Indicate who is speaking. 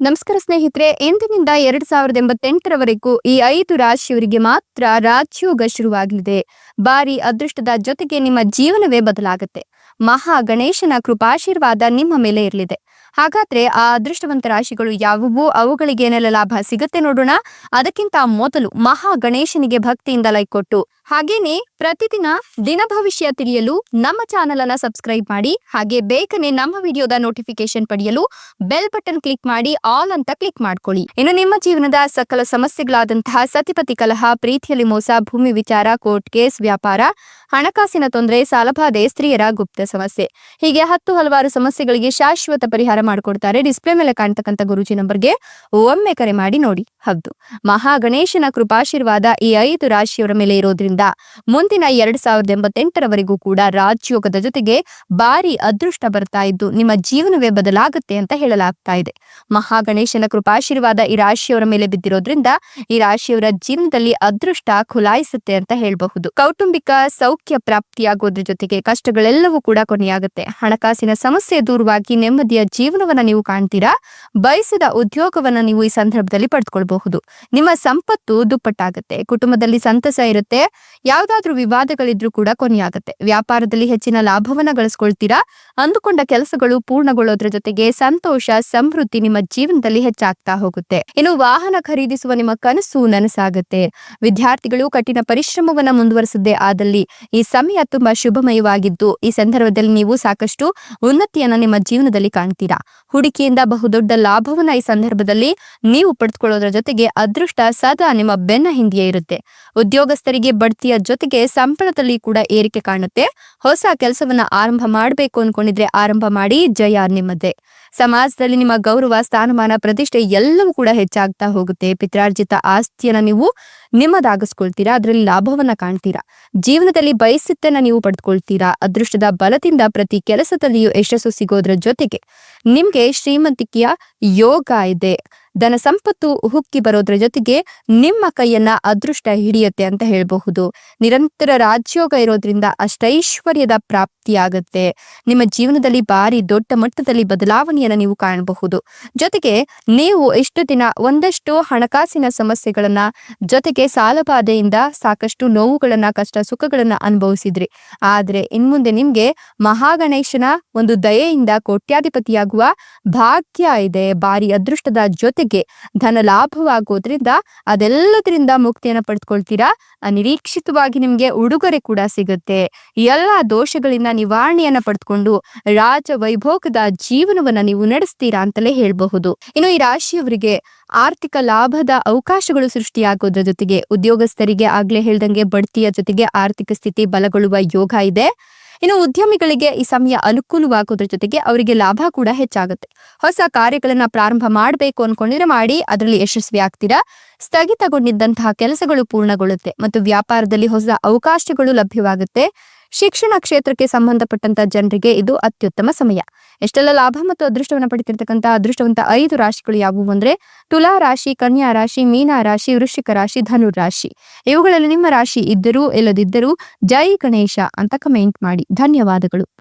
Speaker 1: ನಮಸ್ಕಾರ ಸ್ನೇಹಿತರೆ ಎಂದಿನಿಂದ ಎರಡ್ ಸಾವಿರದ ಎಂಬತ್ತೆಂಟರವರೆಗೂ ಈ ಐದು ರಾಶಿಯವರಿಗೆ ಮಾತ್ರ ರಾಜ್ಯೋಗ ಶುರುವಾಗಲಿದೆ. ಬಾರಿ ಅದೃಷ್ಟದ ಜೊತೆಗೆ ನಿಮ್ಮ ಜೀವನವೇ ಬದಲಾಗುತ್ತೆ. ಮಹಾ ಗಣೇಶನ ಕೃಪಾಶೀರ್ವಾದ ನಿಮ್ಮ ಮೇಲೆ ಇರಲಿದೆ. ಹಾಗಾದ್ರೆ ಆ ಅದೃಷ್ಟವಂತ ರಾಶಿಗಳು ಯಾವುವು? ಅವುಗಳಿಗೆ ಏನೆಲ್ಲ ಲಾಭ ಸಿಗುತ್ತೆ ನೋಡೋಣ. ಅದಕ್ಕಿಂತ ಮೊದಲು ಮಹಾ ಗಣೇಶನಿಗೆ ಭಕ್ತಿಯಿಂದ ಲೈಕ್ ಕೊಟ್ಟು. ಹಾಗೇನೆ ಪ್ರತಿದಿನ ದಿನ ಭವಿಷ್ಯ ತಿಳಿಯಲು ನಮ್ಮ ಚಾನೆಲ್ ಅನ್ನ ಸಬ್ಸ್ಕ್ರೈಬ್ ಮಾಡಿ. ಹಾಗೆ ಬೇಗನೆ ನಮ್ಮ ವಿಡಿಯೋದ ನೋಟಿಫಿಕೇಶನ್ ಪಡೆಯಲು ಬೆಲ್ ಬಟನ್ ಕ್ಲಿಕ್ ಮಾಡಿ ಆಲ್ ಅಂತ ಕ್ಲಿಕ್ ಮಾಡ್ಕೊಳ್ಳಿ. ಇನ್ನು ನಿಮ್ಮ ಜೀವನದ ಸಕಲ ಸಮಸ್ಯೆಗಳಾದಂತಹ ಸತಿಪತಿ ಕಲಹ, ಪ್ರೀತಿಯಲ್ಲಿ ಮೋಸ, ಭೂಮಿ ವಿಚಾರ ಕೋರ್ಟ್ ಕೇಸ್ ವ್ಯಾಪಾರ, ಹಣಕಾಸಿನ ತೊಂದರೆ, ಸಾಲಬಾಧೆ, ಸ್ತ್ರೀಯರ ಗುಪ್ತ ಸಮಸ್ಯೆ. ಹೀಗೆ ಹತ್ತು ಹಲವಾರು ಸಮಸ್ಯೆಗಳಿಗೆ ಶಾಶ್ವತ ಪರಿಹಾರ ಮಾಡಿಕೊಡ್ತಾರೆ. ಡಿಸ್ಪ್ಲೇ ಮೇಲೆ ಕಾಣ್ತಕ್ಕಂಥ ಗುರುಜಿ ನಂಬರ್ಗೆ ಒಮ್ಮೆ ಕರೆ ಮಾಡಿ ನೋಡಿ. ಹೌದು. ಮಹಾ ಗಣೇಶನ ಕೃಪಾಶೀರ್ವಾದ ಈ ಐದು ರಾಶಿಯವರ ಮೇಲೆ ಇರೋದ್ರಿಂದ ಮುಂದಿನ ಎರಡ್ ಸಾವಿರದ ಎಂಬತ್ತೆಂಟರವರೆಗೂ ಕೂಡ ರಾಜಯೋಗದ ಜೊತೆಗೆ ಭಾರಿ ಅದೃಷ್ಟ ಬರ್ತಾ ಇದ್ದು ನಿಮ್ಮ ಜೀವನವೇ ಬದಲಾಗುತ್ತೆ ಅಂತ ಹೇಳಲಾಗ್ತಾ ಇದೆ. ಮಹಾ ಗಣೇಶನ ಕೃಪಾಶೀರ್ವಾದ ಈ ರಾಶಿಯವರ ಮೇಲೆ ಬಿದ್ದಿರೋದ್ರಿಂದ ಈ ರಾಶಿಯವರ ಜೀವನದಲ್ಲಿ ಅದೃಷ್ಟ ಖುಲಾಯಿಸುತ್ತೆ ಅಂತ ಹೇಳಬಹುದು. ಕೌಟುಂಬಿಕ ಸೌಖ್ಯ ಪ್ರಾಪ್ತಿಯಾಗೋದ್ರ ಜೊತೆಗೆ ಕಷ್ಟಗಳೆಲ್ಲವೂ ಕೂಡ ಕೊನೆಯಾಗುತ್ತೆ. ಹಣಕಾಸಿನ ಸಮಸ್ಯೆ ದೂರವಾಗಿ ನೆಮ್ಮದಿಯ ಜೀವನವನ್ನ ನೀವು ಕಾಣ್ತೀರಾ? ಬಯಸಿದ ಉದ್ಯೋಗವನ್ನ ನೀವು ಈ ಸಂದರ್ಭದಲ್ಲಿ ಪಡೆದುಕೊಳ್ಬಹುದು ನಿಮ್ಮ ಸಂಪತ್ತು ದುಪ್ಪಟ್ಟಾಗುತ್ತೆ, ಕುಟುಂಬದಲ್ಲಿ ಸಂತಸ ಇರುತ್ತೆ, ಯಾವ್ದಾದ್ರೂ ವಿವಾದಗಳಿದ್ರೂ ಕೂಡ ಕೊನೆಯಾಗತ್ತೆ. ವ್ಯಾಪಾರದಲ್ಲಿ ಹೆಚ್ಚಿನ ಲಾಭವನ್ನ ಗಳಿಸ್ಕೊಳ್ತೀರಾ? ಅಂದುಕೊಂಡ ಕೆಲಸಗಳು ಪೂರ್ಣಗೊಳ್ಳೋದ್ರ ಜೊತೆಗೆ ಸಂತೋಷ, ಸಮೃದ್ಧಿ ನಿಮ್ಮ ಜೀವನದಲ್ಲಿ ಹೆಚ್ಚಾಗ್ತಾ ಹೋಗುತ್ತೆ. ಇನ್ನು ವಾಹನ ಖರೀದಿಸುವ ನಿಮ್ಮ ಕನಸು ನನಸಾಗುತ್ತೆ. ವಿದ್ಯಾರ್ಥಿಗಳು ಕಠಿಣ ಪರಿಶ್ರಮವನ್ನ ಮುಂದುವರಿಸದೇ ಆದಲ್ಲಿ ಈ ಸಮಯ ತುಂಬಾ ಶುಭಮಯವಾಗಿದ್ದು, ಈ ಸಂದರ್ಭದಲ್ಲಿ ನೀವು ಸಾಕಷ್ಟು ಉನ್ನತಿಯನ್ನ ನಿಮ್ಮ ಜೀವನದಲ್ಲಿ ಕಾಣ್ತೀರಾ? ಹೂಡಿಕೆಯಿಂದ ಬಹುದೊಡ್ಡ ಲಾಭವನ್ನ ಈ ಸಂದರ್ಭದಲ್ಲಿ ನೀವು ಪಡೆದುಕೊಳ್ಳೋದ್ರ ಜೊತೆಗೆ ಅದೃಷ್ಟ ಸದಾ ನಿಮ್ಮ ಬೆನ್ನ ಹಿಂದೆಯೇ ಇರುತ್ತೆ. ಉದ್ಯೋಗಸ್ಥರಿಗೆ ಬಡ್ತಿಯ ಜೊತೆಗೆ ಸಂಪಳದಲ್ಲಿ ಕೂಡ ಏರಿಕೆ ಕಾಣುತ್ತೆ. ಹೊಸ ಕೆಲಸವನ್ನ ಆರಂಭ ಮಾಡಬೇಕು ಅನ್ಕೊಂಡಿದ್ರೆ ಆರಂಭ ಮಾಡಿ ಜಯ ನಿಮ್ಮದೇ. ಸಮಾಜದಲ್ಲಿ ನಿಮ್ಮ ಗೌರವ, ಸ್ಥಾನಮಾನ, ಪ್ರತಿಷ್ಠೆ ಎಲ್ಲವೂ ಕೂಡ ಹೆಚ್ಚಾಗ್ತಾ ಹೋಗುತ್ತೆ. ಪಿತ್ರಾರ್ಜಿತ ಆಸ್ತಿಯನ್ನ ನೀವು ನಿಮ್ಮದಾಗಿಸ್ಕೊಳ್ತೀರಾ? ಅದರಲ್ಲಿ ಲಾಭವನ್ನ ಕಾಣ್ತೀರಾ? ಜೀವನದಲ್ಲಿ ಬಯಸಿದ್ದನ್ನ ನೀವು ಪಡೆದುಕೊಳ್ತೀರಾ ಅದೃಷ್ಟದ ಬಲದಿಂದ ಪ್ರತಿ ಕೆಲಸದಲ್ಲಿಯೂ ಯಶಸ್ಸು ಸಿಗೋದ್ರ ಜೊತೆಗೆ ನಿಮ್ಗೆ ಶ್ರೀಮಂತಿಕೆಯ ಯೋಗ ಇದೆ. ಧನ ಸಂಪತ್ತು ಹುಕ್ಕಿ ಬರೋದ್ರ ಜೊತೆಗೆ ನಿಮ್ಮ ಕೈಯನ್ನ ಅದೃಷ್ಟ ಹಿಡಿಯುತ್ತೆ ಅಂತ ಹೇಳಬಹುದು. ನಿರಂತರ ರಾಜ್ಯೋಗ ಇರೋದ್ರಿಂದ ಅಷ್ಟೈಶ್ವರ್ಯದ ಪ್ರಾಪ್ತಿಯಾಗತ್ತೆ. ನಿಮ್ಮ ಜೀವನದಲ್ಲಿ ಭಾರಿ ದೊಡ್ಡ ಮಟ್ಟದಲ್ಲಿ ಬದಲಾವಣೆಯನ್ನ ನೀವು ಕಾಣಬಹುದು. ಜೊತೆಗೆ ನೀವು ಇಷ್ಟು ದಿನ ಒಂದಷ್ಟು ಹಣಕಾಸಿನ ಸಮಸ್ಯೆಗಳನ್ನ, ಜೊತೆಗೆ ಸಾಲಬಾಧೆಯಿಂದ ಸಾಕಷ್ಟು ನೋವುಗಳನ್ನ, ಕಷ್ಟ ಸುಖಗಳನ್ನ ಅನುಭವಿಸಿದ್ರಿ. ಆದ್ರೆ ಇನ್ಮುಂದೆ ನಿಮ್ಗೆ ಮಹಾಗಣೇಶನ ಒಂದು ದಯೆಯಿಂದ ಕೋಟ್ಯಾಧಿಪತಿಯಾಗುವ ಭಾಗ್ಯ ಇದೆ. ಭಾರಿ ಅದೃಷ್ಟದ ಜೊತೆಗೆ ಧನ ಲಾಭವಾಗೋದ್ರಿಂದ ಅದೆಲ್ಲದರಿಂದ ಮುಕ್ತಿಯನ್ನು ಪಡೆದುಕೊಳ್ತೀರಾ ಅನಿರೀಕ್ಷಿತವಾಗಿ ನಿಮಗೆ ಉಡುಗೊರೆ ಕೂಡ ಸಿಗುತ್ತೆ. ಎಲ್ಲಾ ದೋಷಗಳಿಂದ ನಿವಾರಣೆಯನ್ನ ಪಡೆದುಕೊಂಡು ರಾಜ ವೈಭೋಗದ ಜೀವನವನ್ನ ನೀವು ನಡೆಸ್ತೀರಾ ಅಂತಲೇ ಹೇಳಬಹುದು. ಇನ್ನು ಈ ರಾಶಿಯವರಿಗೆ ಆರ್ಥಿಕ ಲಾಭದ ಅವಕಾಶಗಳು ಸೃಷ್ಟಿಯಾಗೋದ್ರ ಜೊತೆಗೆ ಉದ್ಯೋಗಸ್ಥರಿಗೆ ಆಗ್ಲೇ ಹೇಳ್ದಂಗೆ ಬಡ್ತಿಯ ಜೊತೆಗೆ ಆರ್ಥಿಕ ಸ್ಥಿತಿ ಬಲಗೊಳ್ಳುವ ಯೋಗ ಇದೆ. ಇನ್ನು ಉದ್ಯಮಿಗಳಿಗೆ ಈ ಸಮಯ ಅನುಕೂಲವಾಗೋದ್ರ ಜೊತೆಗೆ ಅವರಿಗೆ ಲಾಭ ಕೂಡ ಹೆಚ್ಚಾಗುತ್ತೆ. ಹೊಸ ಕಾರ್ಯಗಳನ್ನ ಪ್ರಾರಂಭ ಮಾಡಬೇಕು ಅನ್ಕೊಂಡಿದ್ರೆ ಮಾಡಿ, ಅದರಲ್ಲಿ ಯಶಸ್ವಿ ಆಗ್ತೀರಾ? ಸ್ಥಗಿತಗೊಂಡಿದ್ದಂತಹ ಕೆಲಸಗಳು ಪೂರ್ಣಗೊಳ್ಳುತ್ತೆ ಮತ್ತು ವ್ಯಾಪಾರದಲ್ಲಿ ಹೊಸ ಅವಕಾಶಗಳು ಲಭ್ಯವಾಗುತ್ತೆ. ಶಿಕ್ಷಣ ಕ್ಷೇತ್ರಕ್ಕೆ ಸಂಬಂಧಪಟ್ಟಂತ ಜನರಿಗೆ ಇದು ಅತ್ಯುತ್ತಮ ಸಮಯ. ಎಷ್ಟೆಲ್ಲ ಲಾಭ ಮತ್ತು ಅದೃಷ್ಟವನ್ನ ಪಡಿತಿರ್ತಕ್ಕಂಥ ಅದೃಷ್ಟವಂತ ಐದು ರಾಶಿಗಳು ಯಾವುವು ಅಂದ್ರೆ ತುಲಾ ರಾಶಿ, ಕನ್ಯಾ ರಾಶಿ, ಮೀನಾ ರಾಶಿ, ವೃಶ್ಚಿಕ ರಾಶಿ, ಧನು ರಾಶಿ. ಇವುಗಳಲ್ಲಿ ನಿಮ್ಮ ರಾಶಿ ಇದ್ದರೂ ಇಲ್ಲದಿದ್ದರೂ ಜೈ ಗಣೇಶ ಅಂತ ಕಮೆಂಟ್ ಮಾಡಿ. ಧನ್ಯವಾದಗಳು.